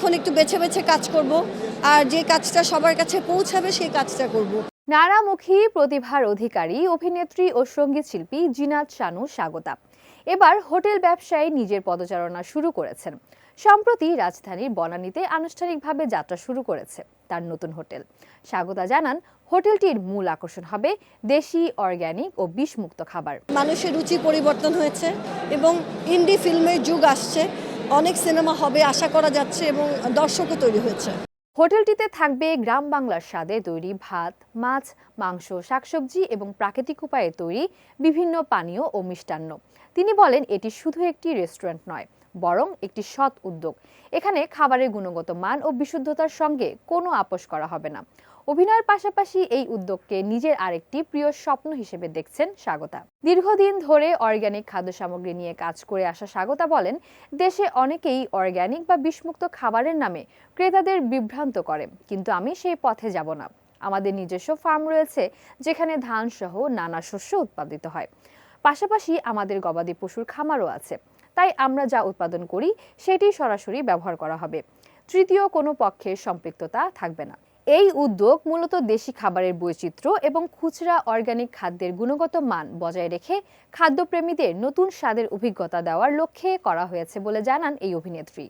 এখন একটু বেছে বেছে কাজ করব আর যে কাজটা সবার কাছে পৌঁছাবে সেই কাজটা করব। নারামুখী প্রতিভার অধিকারী অভিনেত্রী ও সংগীত শিল্পী জিনাত শানু স্বাগতা এবার হোটেল ব্যবসায় নিজের পদচারণা শুরু করেছেন। সম্প্রতি রাজধানীর বনানীতে আনুষ্ঠানিকভাবে যাত্রা শুরু করেছে তার নতুন হোটেল। স্বাগতা জানান হোটেলটির মূল আকর্ষণ হবে দেশি অর্গ্যানিক ও বিষমুক্ত খাবার। মানুষের রুচি পরিবর্তন হয়েছে এবং ইন্ডি ফিল্মের যুগ আসছে। অনেক সিনেমা হবে আশা করা যাচ্ছে এবং দর্শকও তৈরি হয়েছে। হোটেলটিতে থাকবে গ্রাম বাংলার স্বাদে তৈরি ভাত, মাছ, মাংস, শাকসবজি এবং প্রাকৃতিক উপায়ে তৈরি বিভিন্ন পানীয় ও মিষ্টান্ন। তিনি বলেন, এটি শুধু একটি রেস্টুরেন্ট নয়, বরং একটি সৎ উদ্যোগ। এখানে খাবারের গুণগত মান ও বিশুদ্ধতার সঙ্গে কোনো আপোষ করা হবে না। অভিনয়ের পাশাপাশি এই উদ্যোগকে নিজের আরেকটি প্রিয় স্বপ্ন হিসেবে দেখছেন স্বাগতা। দীর্ঘদিন ধরে অর্গ্যানিক খাদ্য সামগ্রী নিয়ে কাজ করে আসা স্বাগতা বলেন, দেশে অনেকেই অর্গ্যানিক বা বিষমুক্ত খাবারের নামে ক্রেতাদের বিভ্রান্ত করে, কিন্তু আমি সেই পথে যাব না। আমাদের নিজস্ব ফার্ম রয়েছে, যেখানে ধান সহ নানা শস্য উৎপাদিত হয়। পাশাপাশি আমাদের গবাদি পশুর খামারও আছে। তাই আমরা যা উৎপাদন করি, সেটি সরাসরি ব্যবহার করা হবে। তৃতীয় কোনো পক্ষের সম্পৃক্ততা থাকবে না। এই উদ্যোগ মূলত দেশি খাবারের বৈচিত্র্য এবং খুচরা অর্গানিক খাদ্যের গুণগত মান বজায় রেখে খাদ্যপ্রেমীদের নতুন স্বাদের অভিজ্ঞতা দেওয়ার লক্ষ্যে করা হয়েছে বলে জানান এই অভিনেত্রী।